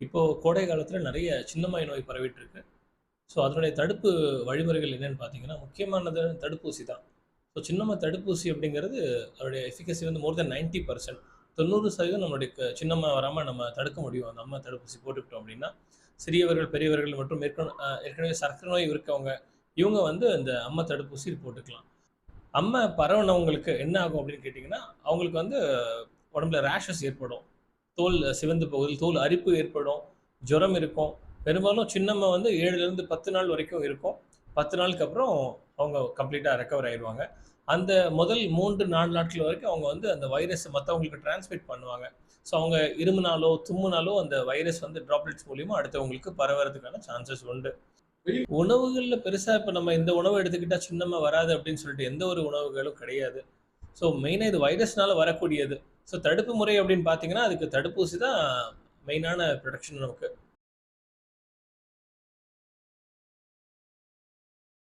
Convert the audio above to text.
இப்போது கோடை காலத்தில் நிறைய சின்னம்மாய் நோய் பரவிட்டு இருக்கு. ஸோ அதனுடைய தடுப்பு வழிமுறைகள் என்னென்னு பார்த்தீங்கன்னா, முக்கியமானது தடுப்பூசி தான். ஸோ சின்னம்மா தடுப்பூசி அப்படிங்கிறது அதோடைய எஃபிகசி வந்து மோர் தென் 90% 90% நம்மளுடைய சின்னம்மா வராமல் நம்ம தடுக்க முடியும். அந்த அம்மா தடுப்பூசி போட்டுக்கிட்டோம் அப்படின்னா, சிறியவர்கள், பெரியவர்கள் மற்றும் ஏற்கனவே சர்க்கரை நோய் இருக்கவங்க, இவங்க வந்து அந்த அம்மா தடுப்பூசி போட்டுக்கலாம். அம்மை பரவுனவங்களுக்கு என்ன ஆகும் அப்படின்னு கேட்டிங்கன்னா அவங்களுக்கு வந்து உடம்புல ரேஷஸ் ஏற்படும். தோல் சிவந்து போகுது, தோல் அரிப்பு ஏற்படும், ஜுரம் இருக்கும். பெரும்பாலும் சின்னம்மா வந்து 7லிருந்து 10 நாள் வரைக்கும் இருக்கும். 10 நாளுக்கு அப்புறம் அவங்க கம்ப்ளீட்டாக ரெக்கவர் ஆயிடுவாங்க அந்த முதல் 3, 4 நாட்கள் வரைக்கும் அவங்க வந்து அந்த வைரஸை மற்றவங்களுக்கு டிரான்ஸ்மிட் பண்ணுவாங்க. ஸோ அவங்க இருமுனாலோ, தும்முனாலோ அந்த வைரஸ் வந்து ட்ராப்லெட்ஸ் மூலியமாக அடுத்தவங்களுக்கு பரவறதுக்கான சான்சஸ் உண்டு. உணவுகளில் பெருசாக இப்போ நம்ம இந்த உணவு எடுத்துக்கிட்டா சின்னம்மா வராது அப்படின்னு சொல்லிட்டு எந்த ஒரு உணவுகளும் கிடையாது. ஸோ மெயினாக இது வைரஸ்னால வரக்கூடியது. ஸோ தடுப்பு முறை அப்படின்னு பார்த்தீங்கன்னா, அதுக்கு தடுப்பூசி தான் மெயினான புரொடெக்ஷன் நமக்கு.